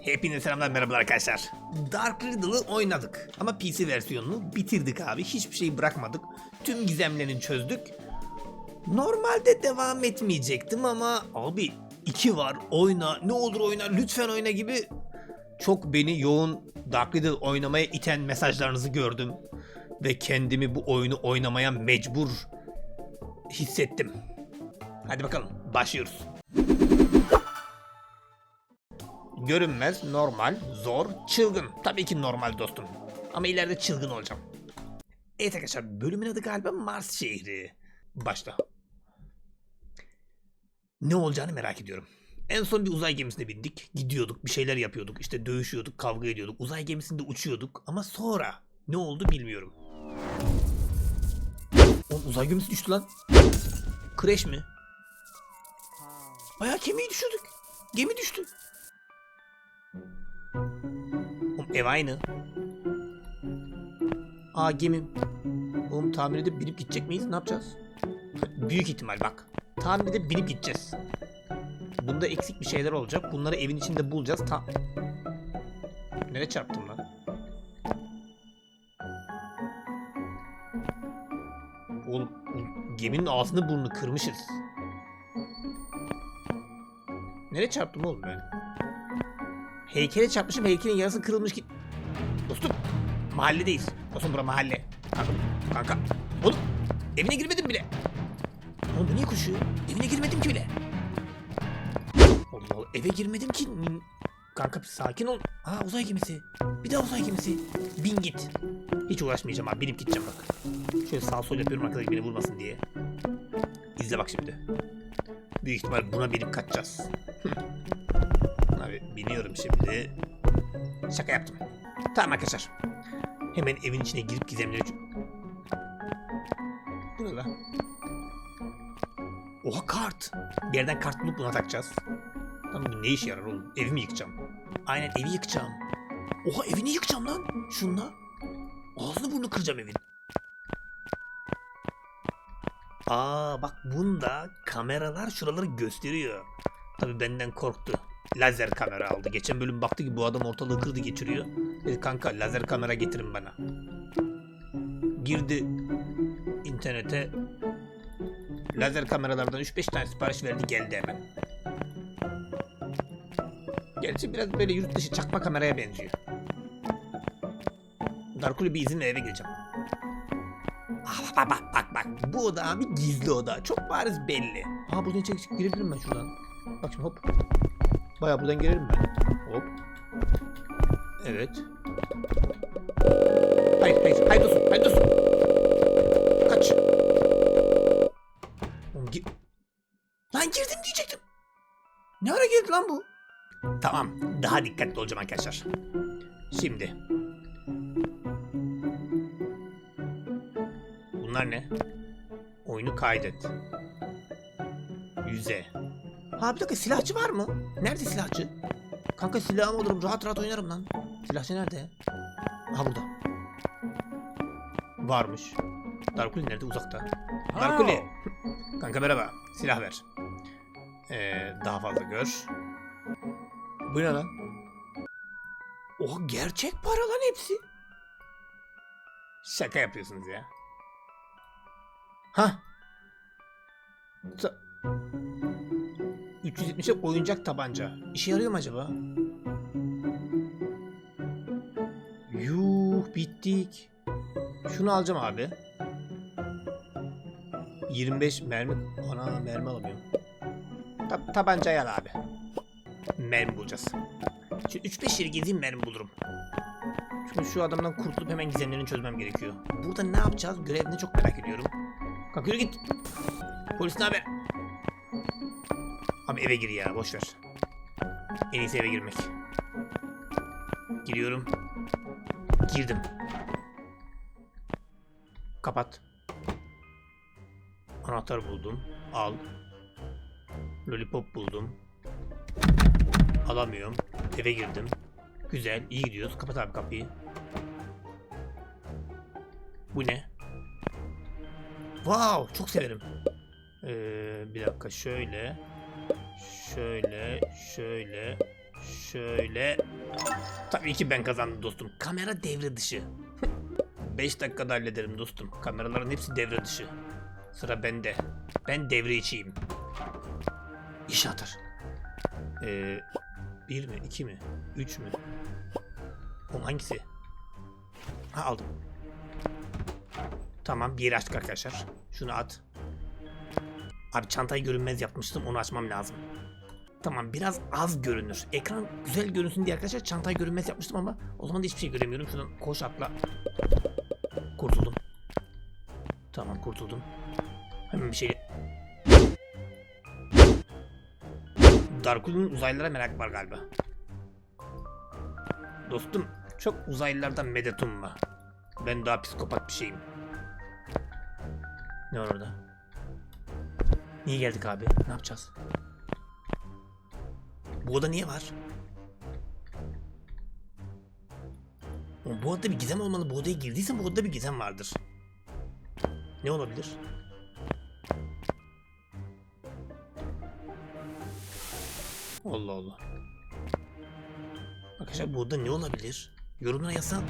Hepinize selamlar merhabalar arkadaşlar. Dark Riddle'ı oynadık ama PC versiyonunu bitirdik abi. Hiçbir şey bırakmadık. Tüm gizemlerini çözdük. Normalde devam etmeyecektim ama abi iki var oyna ne olur oyna lütfen oyna gibi çok beni yoğun Dark Riddle oynamaya iten mesajlarınızı gördüm. Ve kendimi bu oyunu oynamaya mecbur hissettim. Hadi bakalım başlıyoruz. Görünmez, normal, zor, çılgın. Tabii ki normal dostum. Ama ileride çılgın olacağım. Evet arkadaşlar bölümün adı galiba Mars şehri. Başla. Ne olacağını merak ediyorum. En son bir uzay gemisine bindik. Gidiyorduk, bir şeyler yapıyorduk. İşte dövüşüyorduk, kavga ediyorduk. Uzay gemisinde uçuyorduk. Ama sonra ne oldu bilmiyorum. Oğlum uzay gemisi düştü lan. Crash mi? Bayağı gemiyi düşürdük. Gemi düştü. Ev aynı. Aa gemi. Oğlum tamir edip binip gidecek miyiz? Ne yapacağız? Büyük ihtimal bak. Tamir edip binip gideceğiz. Bunda eksik bir şeyler olacak. Bunları evin içinde bulacağız. Ta Nereye çarptım lan? Oğlum, geminin ağzını burnunu kırmışız. Nereye çarptım oğlum ben? Heykele çarpmışım heykelin yarısı kırılmış ki... Dostum mahalledeyiz. Dostum bura mahalle. Kanka, kanka. Oğlum evine girmedim bile. Oğlum bu niye koşuyor? Evine girmedim ki bile. Allah Allah eve girmedim ki. Kanka sakin ol. Aa uzay gemisi. Bir daha uzay gemisi. Bin git. Hiç uğraşmayacağım abi. Binip gideceğim bak. Şöyle sağ sol yapıyorum arkadaş beni vurmasın diye. İzle bak şimdi. Büyük ihtimal buna binip kaçacağız. Biniyorum şimdi. Şaka yaptım. Tamam arkadaşlar. Hemen evin içine girip gizemleri... Bu ne lan? Oha kart. Bir yerden kart bulup buna takacağız. Bu ne işe yarar oğlum? Evimi yıkacağım. Aynen evi yıkacağım. Oha evini yıkacağım lan. Şunla. Ağzını burnunu kıracağım evin. Aa bak bunda kameralar şuraları gösteriyor. Tabi benden korktu. Lazer kamera aldı. Geçen bölüm baktı ki bu adam ortalığı kırdı geçiriyor. Dedi kanka lazer kamera getirin bana. Girdi internete. Lazer kameralardan 3-5 tane sipariş verdi geldi hemen. Gerçi biraz böyle yurt dışı çakma kameraya benziyor. Darkuli bir izinle eve gireceğim. Bak bak bak bak. Bu oda abi gizli oda. Çok bariz belli. Aa buradan içeri girebilirim ben şuradan. Bak şimdi hop. Baya buradan girerim ben. Hop. Evet. Hayır hayır hayır dostum hayır dostum. Kaç. Oğlum gi- Lan girdim diyecektim. Ne ara girdi lan bu? Tamam daha dikkatli olacağım arkadaşlar. Şimdi. Bunlar ne? Oyunu kaydet. Yüze. Ha bir dakika silahçı var mı? Nerede silahçı? Kanka silahım olurum rahat rahat oynarım lan. Silahçı nerede? Ha burada. Varmış. Darkuli nerede? Uzakta. Darkuli. Kanka merhaba. Silah ver. Ee, daha fazla gör. Bu ne lan? Oha gerçek para lan hepsi. Şaka yapıyorsunuz ya. Ha? Ta- 370'e oyuncak tabanca. İşe yarıyor mu acaba? Yuh bittik. Şunu alacağım abi. 25 mermi. Ana mermi alamıyorum. Ta tabancayı al abi. Mermi bulacağız. Şu 3-5 yeri gezeyim mermi bulurum. Çünkü şu adamdan kurtulup hemen gizemlerini çözmem gerekiyor. Burada ne yapacağız? Görevini çok merak ediyorum. Kalk yürü git. Polis ne haber? Abi eve gir ya boş. En iyisi eve girmek. Giriyorum. Girdim. Kapat. Anahtar buldum. Al. Lollipop buldum. Alamıyorum. Eve girdim. Güzel, iyi gidiyoruz. Kapat abi kapıyı. Bu ne? Wow, çok severim. Ee, bir dakika şöyle. Şöyle, şöyle. Şöyle. Tabii ki ben kazandım dostum. Kamera devre dışı. 5 dakikada hallederim dostum. Kameraların hepsi devre dışı. Sıra bende. Ben devre içiyim. İş atar. Ee, bir mi? iki mi? Üç mü? Oğlum hangisi? Ha aldım. Tamam bir yeri açtık arkadaşlar. Şunu at. Abi çantayı görünmez yapmıştım onu açmam lazım. Tamam biraz az görünür. Ekran güzel görünsün diye arkadaşlar çantayı görünmez yapmıştım ama o zaman da hiçbir şey göremiyorum. Şuradan koş atla. Kurtuldum. Tamam kurtuldum. Hemen bir şey... Darkul'un uzaylılara merak var galiba. Dostum çok uzaylılardan medet umma. Ben daha psikopat bir şeyim. Ne var orada? Niye geldik abi? Ne yapacağız? Bu oda niye var? Oğlum bu odada bir gizem olmalı. Bu odaya girdiysen bu odada bir gizem vardır. Ne olabilir? Allah Allah. Arkadaşlar bu oda ne olabilir? Yorumlara yazsan.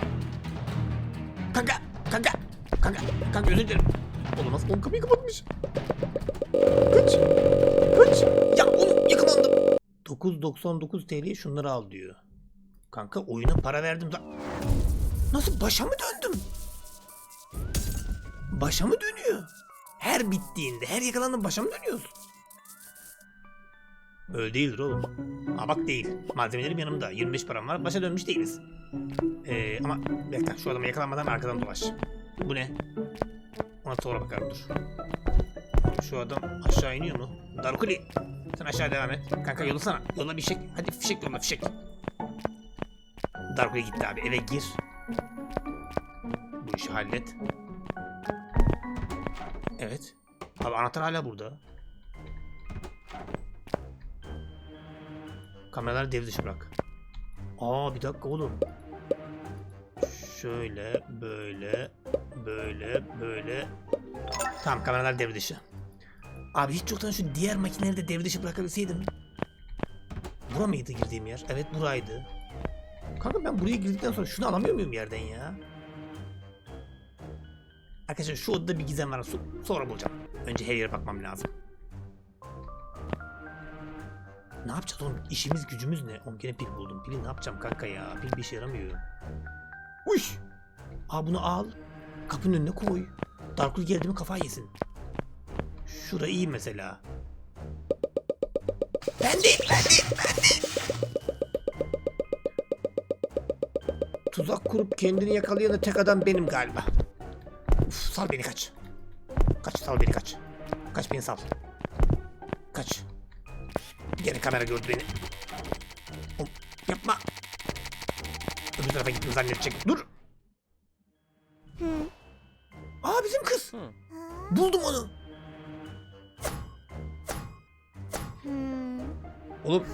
Kanka! Kanka! Kanka! Kanka özür dilerim. Olamaz. Oğlum kapıyı kapatmış. Kaç! Ya oğlum yakalandım. 9.99 TL şunları al diyor. Kanka oyuna para verdim. Nasıl başa mı döndüm? Başa mı dönüyor? Her bittiğinde, her yakalandığında başa mı dönüyorsun? Öyle değildir oğlum. Aa bak değil. Malzemelerim yanımda. 25 param var. Başa dönmüş değiliz. Ee, ama bir dakika şu adamı yakalanmadan arkadan dolaş. Bu ne? Ona sonra bakarım dur. Şu adam aşağı iniyor mu? Darkuli. Sen aşağı devam et. Kanka yollasana. Yolla bir fişek. Hadi fişek yolla fişek. Darkuli gitti abi. Eve gir. Bu işi hallet. Evet. Abi anahtar hala burada. Kameraları devre dışı bırak. Aa bir dakika oğlum. Şöyle, böyle, böyle, böyle. Tamam kameralar devre dışı. Abi hiç yoktan şu diğer makineleri de devre dışı bırakabilseydim. Bura mıydı girdiğim yer? Evet buraydı. Kanka ben buraya girdikten sonra şunu alamıyor muyum yerden ya? Arkadaşlar şu odada bir gizem var. So- Sonra bulacağım. Önce her yere bakmam lazım. Ne yapacağız oğlum? İşimiz gücümüz ne? Oğlum gene pil buldum. Pili ne yapacağım kanka ya? Pil bir işe yaramıyor. Uş! Aa bunu al. Kapının önüne koy. Darkul geldi mi kafa yesin. Şura iyi mesela. Ben değil, ben değil, ben değil. Tuzak kurup kendini yakalayan da tek adam benim galiba. Uf, sal beni kaç. Kaç sal beni kaç. Kaç beni sal. Kaç. Gene kamera gördü beni. Yapma. Öbür tarafa gittim zannedecek. Dur. Oğlum.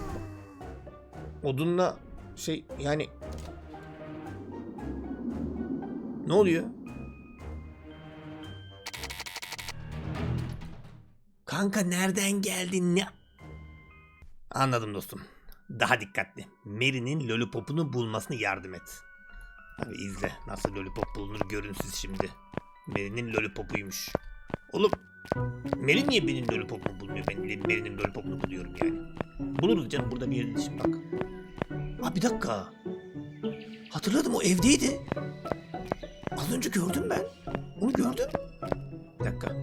Odunla şey yani. Ne oluyor? Kanka nereden geldin ne? Anladım dostum. Daha dikkatli. Mary'nin lollipopunu bulmasını yardım et. Abi izle. Nasıl lollipop bulunur görün şimdi. Mary'nin lollipopuymuş. Oğlum Mary niye benim lollipopumu bulmuyor? Ben Mary'nin lollipopunu buluyorum yani. Buluruz canım burada bir yerde şimdi bak. Aa bir dakika. Hatırladım o evdeydi. Az önce gördüm ben. Onu gördüm. Bir dakika.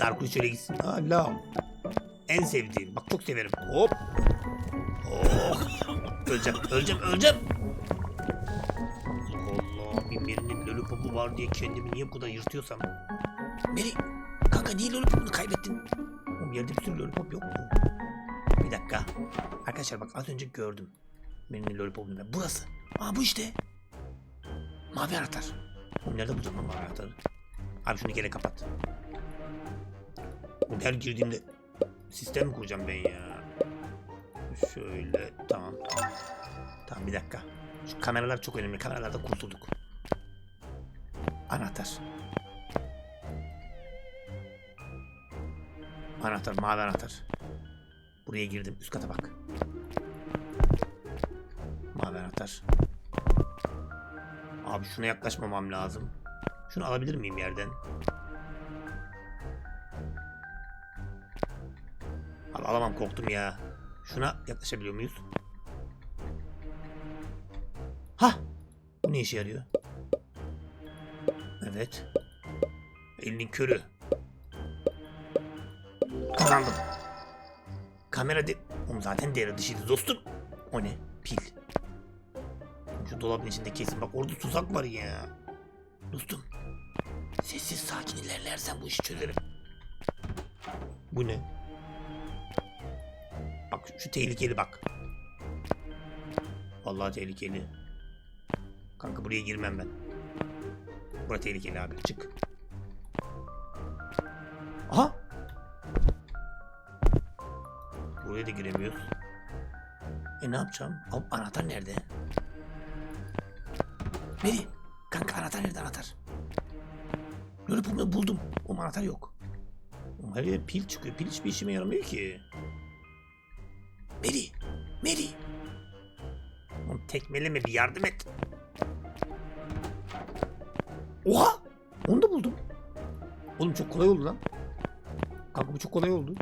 Darkul şöyle gitsin. Lav. En sevdiğim. Bak çok severim. Hop. Oh. Öleceğim, öleceğim, öleceğim. Allah. Bir Mary'nin lollipopu var diye kendimi niye bu kadar yırtıyorsam. Mary, kanka niye lollipopunu kaybettin? Oğlum yerde bir sürü lollipop yok mu? Bir dakika. Arkadaşlar bak az önce gördüm. Mary'nin lollipopunu ben. Burası. Aa bu işte. Mavi anahtar. Oğlum nerede bulacağım lan mavi anahtarı? Abi şunu geri kapat. Oğlum her girdiğimde sistem kuracağım ben ya? Şöyle tamam. Tamam bir dakika. Şu kameralar çok önemli. Kameralarda kurtulduk. Anahtar. Anahtar, mavi anahtar. Buraya girdim. Üst kata bak. anahtar. Abi şuna yaklaşmamam lazım. Şunu alabilir miyim yerden? Al alamam korktum ya. Şuna yaklaşabiliyor muyuz? Ha! Bu ne işe yarıyor? Evet. Elinin körü. Kazandım. Kamera de... Oğlum zaten devre dışıydı dostum. O ne? Pil. Şu dolabın içinde kesin. Bak orada tuzak var ya. Dostum. Sessiz sakin ilerlersen bu işi çözerim. Bu ne? Bak şu tehlikeli bak. Vallahi tehlikeli. Kanka buraya girmem ben. Bura tehlikeli abi. Çık. Aha! Buraya da giremiyoruz. E ne yapacağım? Al, anahtar nerede? Meri! Kanka anahtar nerede anahtar? Lollipop'u buldum. O anahtar yok. Her yer pil çıkıyor. Pil hiçbir işime yaramıyor ki. Meri! Meri! Oğlum tekmeleme bir yardım et. Oha! Onu da buldum. Oğlum çok kolay oldu lan. Kanka bu çok kolay oldu.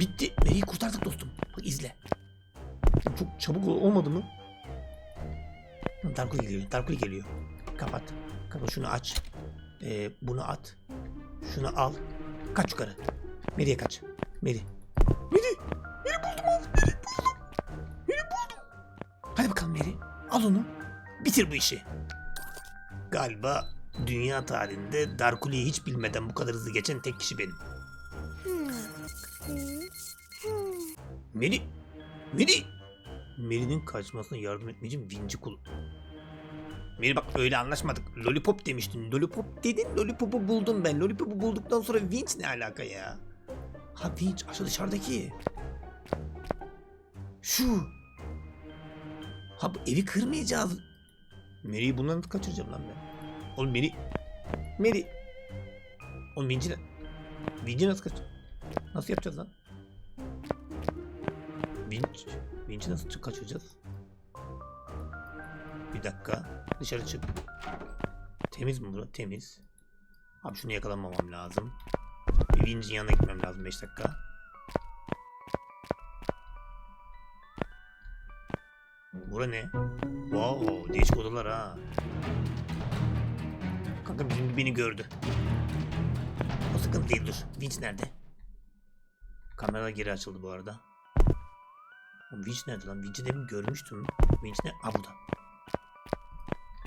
Bitti. Meri'yi kurtardık dostum. Bak izle. Çok çabuk ol- olmadı mı? Darkuli geliyor. Darkuli geliyor. Kapat. Kapat şunu aç. Ee, bunu at. Şunu al. Kaç yukarı. Meri'ye kaç. Meri. Meri. Meri buldum al. Meri buldum. Meri buldum. Hadi bakalım Meri. Al onu. Bitir bu işi. Galiba dünya tarihinde Darkuli'yi hiç bilmeden bu kadar hızlı geçen tek kişi benim. Meri. Meri. Meri'nin kaçmasına yardım etmek için vinci kul. Meri bak öyle anlaşmadık. Lollipop demiştin. Lollipop dedin. Lollipop'u buldum ben. Lollipop'u bulduktan sonra vinç ne alaka ya? Ha vinç aşağı dışarıdaki. Şu. Ha bu evi kırmayacağız. Meri'yi bundan kaçıracağım lan ben? Oğlum Meri... Meri... Oğlum vinci ne? Vinci nasıl kaç... Nasıl yapacağız lan? Vinç... Vinci nasıl çık- kaçıracağız? Bir dakika. Dışarı çık. Temiz mi bura? Temiz. Abi şunu yakalamamam lazım. Bir vincin yanına gitmem lazım 5 dakika. Bura ne? Wow, değişik odalar ha. Kanka bizim beni gördü. O sıkıntı değil dur. Vinç nerede? Kamera geri açıldı bu arada. Vinç nerede lan? Vinç'i demin görmüştüm. Vinç ne? Aa burada.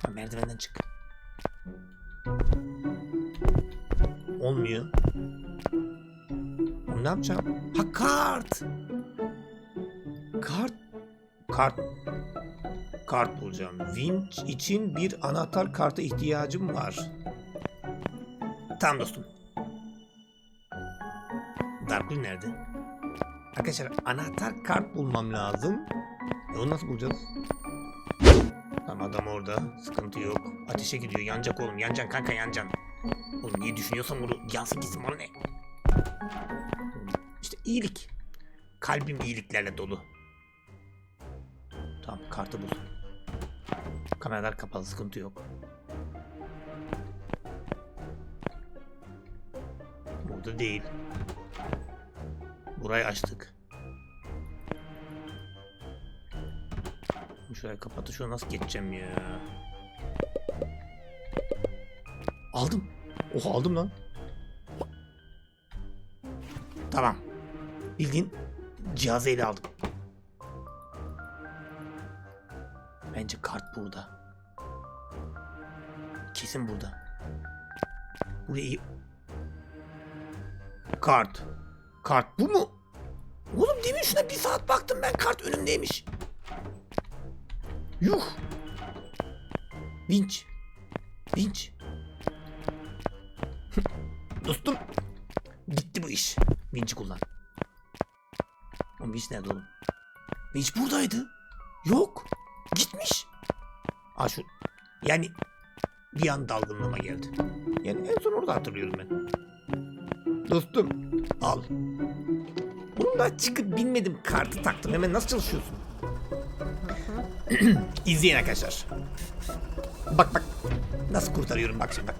Ha, merdivenden çık. Olmuyor. Ne yapacağım? Ha kart. Kart. Kart. Kart bulacağım. Vinç için bir anahtar karta ihtiyacım var. Tamam dostum. Darkul nerede? Arkadaşlar anahtar kart bulmam lazım. E onu nasıl bulacağız? Tamam adam orada. Sıkıntı yok. Ateşe gidiyor. Yanacak oğlum. Yanacaksın kanka yanacaksın. Oğlum niye düşünüyorsan onu yansın gitsin bana ne? İşte iyilik. Kalbim iyiliklerle dolu. Tamam kartı bul. Kameralar kapalı sıkıntı yok. Burada değil. Burayı açtık. Şurayı kapatı şuna nasıl geçeceğim ya? Aldım. Oha aldım lan. Tamam. Bildiğin cihazı ele aldım. Bence kart burada. Kesin burada. Burayı... Kart. Kart bu mu? Şuna bir saat baktım ben kart önümdeymiş. Yuh. Vinç. Vinç. Dostum. Bitti bu iş. Vinç'i kullan. Oğlum Vinç nerede oğlum? Vinç buradaydı. Yok. Gitmiş. Aa şu. Yani bir an dalgınlığıma geldi. Yani en son orada hatırlıyorum ben. Dostum al. Da çıkıp binmedim kartı taktım. Hemen nasıl çalışıyorsun? İzleyin arkadaşlar. Bak bak. Nasıl kurtarıyorum bak şimdi bak.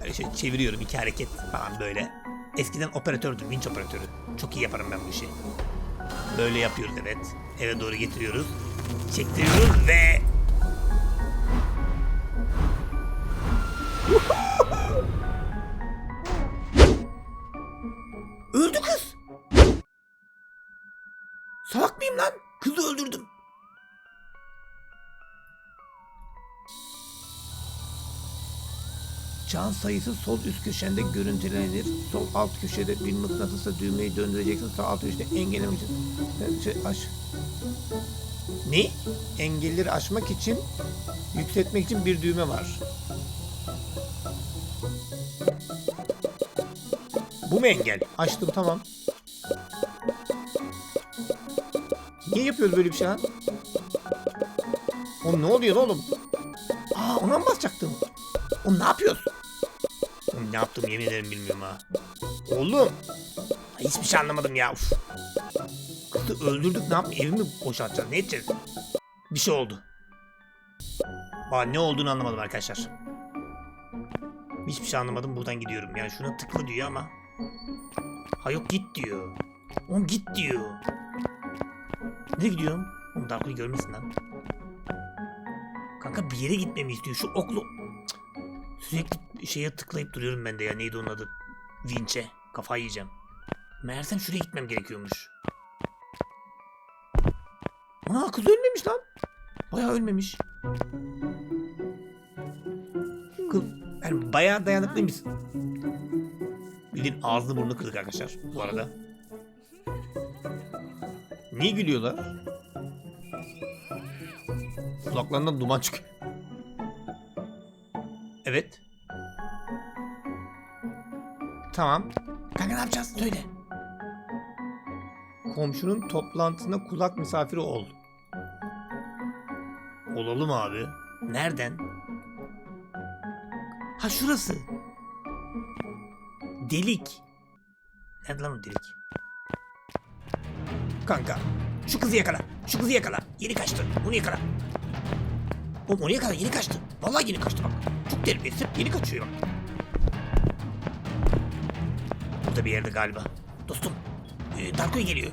Böyle şey çeviriyorum iki hareket falan böyle. Eskiden operatördüm, vinç operatörü. Çok iyi yaparım ben bu işi. Böyle yapıyoruz evet. Eve doğru getiriyoruz. Çektiriyoruz ve... Mıyım lan? Kızı öldürdüm. Can sayısı sol üst köşende görüntülenir. Sol alt köşede bir mıknatısla düğmeyi döndüreceksin. Sağ alt köşede engellemek için. Şey, aç. Ne? Engelleri aşmak için, yükseltmek için bir düğme var. Bu mu engel? Açtım tamam. Niye yapıyoruz böyle bir şey lan? Oğlum ne oluyor oğlum? Aa ona mı basacaktım? Oğlum ne yapıyorsun? Oğlum ne yaptım yemin ederim bilmiyorum ha. Oğlum. Hiçbir şey anlamadım ya. Uf. Kızı öldürdük ne yapayım? Evi mi boşaltacağız? Ne edeceğiz? Bir şey oldu. Aa ne olduğunu anlamadım arkadaşlar. Hiçbir şey anlamadım. Buradan gidiyorum. Yani şuna tıkla diyor ama. Ha yok git diyor. Oğlum git diyor. Nereye gidiyorum? Oğlum Darko'yu görmesin lan. Kanka bir yere gitmemi istiyor. Şu oklu... Sürekli şeye tıklayıp duruyorum ben de ya. Neydi onun adı? Vinç'e. Kafayı yiyeceğim. Meğersem şuraya gitmem gerekiyormuş. Aa kız ölmemiş lan. Bayağı ölmemiş. Kız yani bayağı dayanıklıymış. Bildiğin ağzını burnunu kırdık arkadaşlar bu arada. Niye gülüyorlar? Kulaklarından duman çıkıyor. Evet. Tamam. Kanka ne yapacağız? Söyle. Komşunun toplantısına kulak misafiri ol. Olalım abi. Nereden? Ha şurası. Delik. Nerede lan o delik? Kanka. Şu kızı yakala. Şu kızı yakala. Yeni kaçtı. Onu yakala. Oğlum onu yakala. Yeni kaçtı. Vallahi yeni kaçtı bak. Çok terbiyesiz. Hep yeni kaçıyor bak. Burada bir yerde galiba. Dostum. E, Darko geliyor.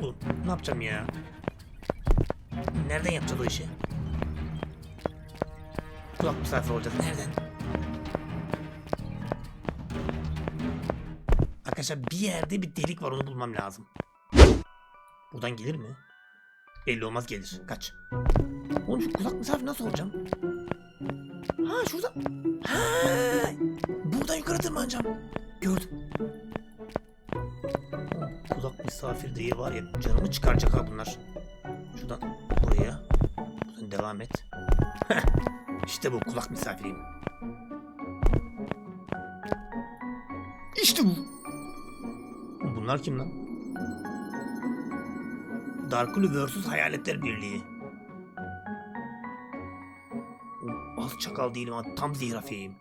Oğlum ne yapacağım ya? Nereden yapacağız o işi? Kulak misafir olacağız. Nereden? Arkadaşlar bir yerde bir delik var onu bulmam lazım. Buradan gelir mi? Belli olmaz gelir. Kaç. Oğlum şu kulak misafir nasıl olacağım? Ha şurada. Ha, buradan yukarı tırmanacağım. Gördüm. Kulak misafir diye var ya canımı çıkaracak ha bunlar. Şuradan buraya. Buradan devam et. İşte bu kulak misafiriyim. İşte bu. Bunlar kim lan? Darkulu vs Hayaletler Birliği. Az çakal değilim ha tam zirafiyim.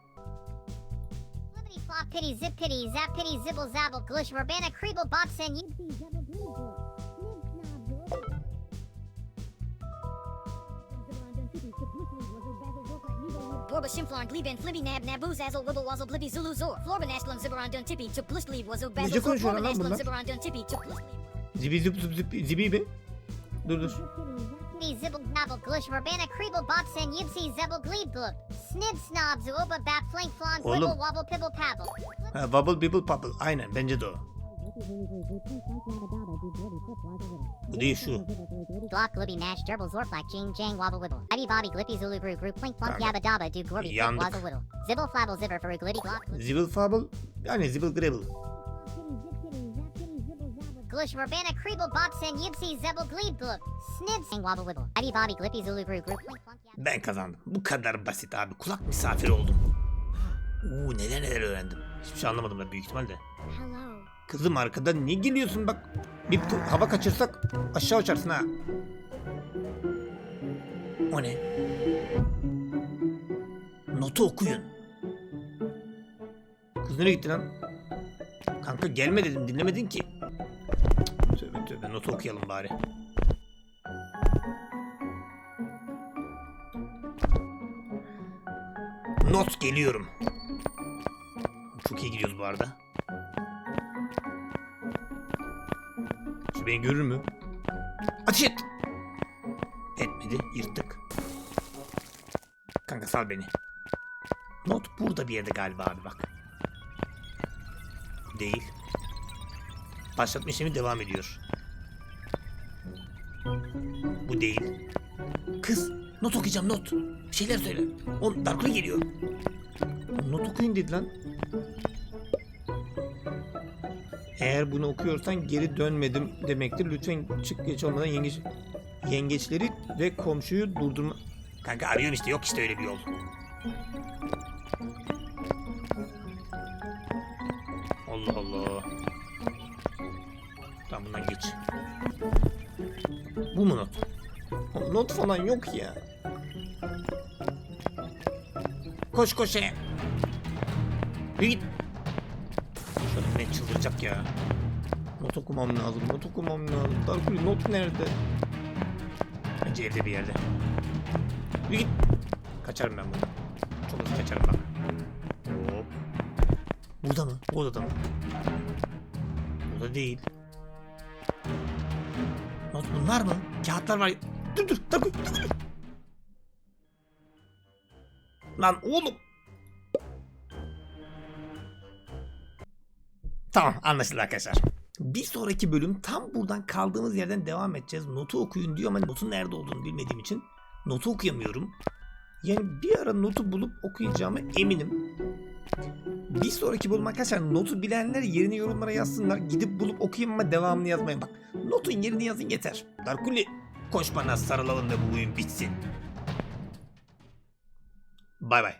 Flippity flop pitty zip pitty zap pitty zibble zabble glish verbana creeble bop sen you zebble bleeble. Borba Shimflarn, Gleben, Flibby Nab, Naboo, Zazzle, Wibble, Wazzle, Blibby, Zulu, Zor, Florban, Ashlam, Zibberon, Dun, Tippy, Took Blish, Leave, Wazzle, Bazzle, Florban, Ashlam? Zibberon, Dun, Tippy, Took Blish, Leave. Zibi zip zip zip zibi mi? Dur dur. Zibble nabble glish verbana creeble bop sen yipsy zebble gleeb bloop. Snib snob zooba bap flank flon Oğlum. quibble wobble pibble pabble. Ha, wobble bibble pubble. Aynen bence de o. Bu değil şu. Glock glibby nash gerbil zorflack jing jang wobble wibble. Ibby bobby glippy zulu brew group plink plunk yabba dabba do gorby flip wazzle whittle. Zibble flabble zibber for a glibby glock. Zibble fabble. Yani zibble grabble. Glish verbana creeble bop sen yipsy zebble gleeb bloop. Snib sang wobble wibble. Ibby bobby glippy zulu plunk yabba. Ben kazandım. Bu kadar basit abi. Kulak misafiri oldum. Uuu neler neler öğrendim. Hiçbir şey anlamadım ben büyük ihtimalle. Hello. Kızım arkada niye geliyorsun bak. Bir hava kaçırsak aşağı uçarsın ha. O ne? Notu okuyun. Kız nereye gitti lan? Kanka gelme dedim dinlemedin ki not okuyalım bari. Not geliyorum. Çok iyi gidiyoruz bu arada. Şu beni görür mü? Ateş et! Etmedi, yırttık. Kanka sal beni. Not burada bir yerde galiba abi bak. Değil. Başlatma işlemi devam ediyor. Değil. Kız, not okuyacağım not. Bir şeyler söyle. O Darkly geliyor. Not okuyun dedi lan. Eğer bunu okuyorsan geri dönmedim demektir. Lütfen çık geç olmadan yengeç, yengeçleri ve komşuyu durdurma... Kanka arıyorum işte yok işte öyle bir yol. Allah Allah. Tamam bundan geç. Bu mu not? Not falan yok ya. Koş koş. Yürü git. Şöyle ne çıldıracak ya. Not okumam lazım. Not okumam lazım. Darkuli not nerede? Bence evde bir yerde. Git. Kaçarım ben buradan. Çok hızlı kaçarım bak. Hop. Burada mı? Bu odada mı? Burada değil. Not bunlar mı? Kağıtlar var. Dur dur. Dur. Lan oğlum. Tamam anlaşıldı arkadaşlar. Bir sonraki bölüm tam buradan kaldığımız yerden devam edeceğiz. Notu okuyun diyor ama notun nerede olduğunu bilmediğim için notu okuyamıyorum. Yani bir ara notu bulup okuyacağıma eminim. Bir sonraki bölüm arkadaşlar notu bilenler yerini yorumlara yazsınlar. Gidip bulup okuyayım ama devamını yazmayın. Bak notun yerini yazın yeter. Darkuli koş bana sarılalım da bu oyun bitsin. Bay bay.